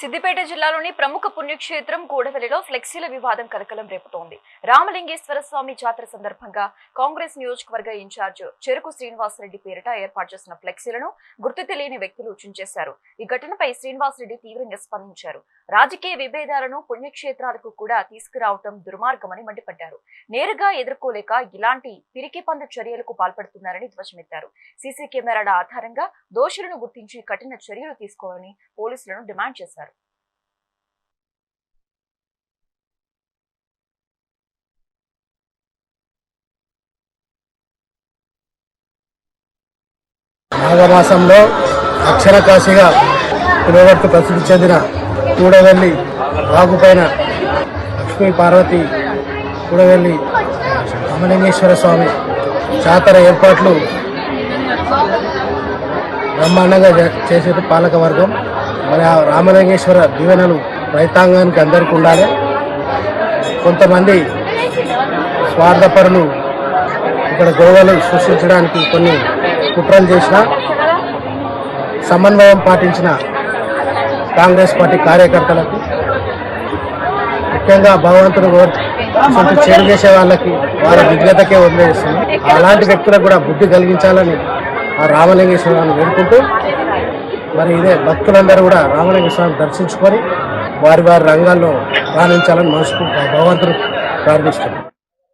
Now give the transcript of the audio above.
సిద్దిపేట జిల్లాలోని ప్రముఖ పుణ్యక్షేత్రం కూడవెలిలో ఫ్లెక్సీల వివాదం కలకలం రేపుతోంది. రామలింగేశ్వర స్వామి జాతర సందర్భంగా కాంగ్రెస్ నియోజకవర్గ ఇన్ఛార్జ్ చెరుకు శ్రీనివాసరెడ్డి పేరిట ఏర్పాటు చేసిన ఫ్లెక్సీలను గుర్తు తెలియని వ్యక్తులు చించేశారు ఈ ఘటనపై శ్రీనివాసరెడ్డి తీవ్రంగా స్పందించారు. రాజకీయ విభేదాలను పుణ్యక్షేత్రాలకు కూడా తీసుకురావటం దుర్మార్గమని మండిపడ్డారు. నేరుగా ఎదుర్కోలేక ఇలాంటి పిరికి పందు చర్యలకు పాల్పడుతున్నారని ధ్వజమెత్తారు. సీసీ కెమెరాల ఆధారంగా దోషులను గుర్తించి కఠిన చర్యలు తీసుకోవాలని పోలీసులను డిమాండ్ చేశారు. మాఘమాసంలో అక్షరకాశిగా పిలువబడుతూ ప్రసిద్ధి చెందిన కూడవెల్లి వాగుపైన లక్ష్మీ పార్వతి కూడవెల్లి రామలింగేశ్వర స్వామి జాతర ఏర్పాట్లు బ్రహ్మాండంగా చే- చేసేది పాలక వర్గం మరి ఆ రామలింగేశ్వర దీవెనలు రైతాంగానికి అందరికీ ఉండాలి. కొంతమంది స్వార్థపరులు ఇక్కడ గొడవలు సృష్టించడానికి కొన్ని కుట్రలు చేసిన సమన్వయం పాటించిన కాంగ్రెస్ పార్టీ కార్యకర్తలకు ముఖ్యంగా భగవంతుడు కోరి- చేరు చేసే వాళ్ళకి వారి విజ్ఞతకే వదిలేస్తుంది అలాంటి వ్యక్తులకు కూడా బుద్ధి కలిగించాలని ఆ రామలింగేశ్వరాన్ని వేడుకుంటూ మరి ఇదే భక్తులందరూ కూడా రామలింగేశ్వరాన్ని దర్శించుకొని వారి వారి రంగాల్లో రాణించాలని మనసుకు భగవంతుడు ప్రార్థిస్తున్నాం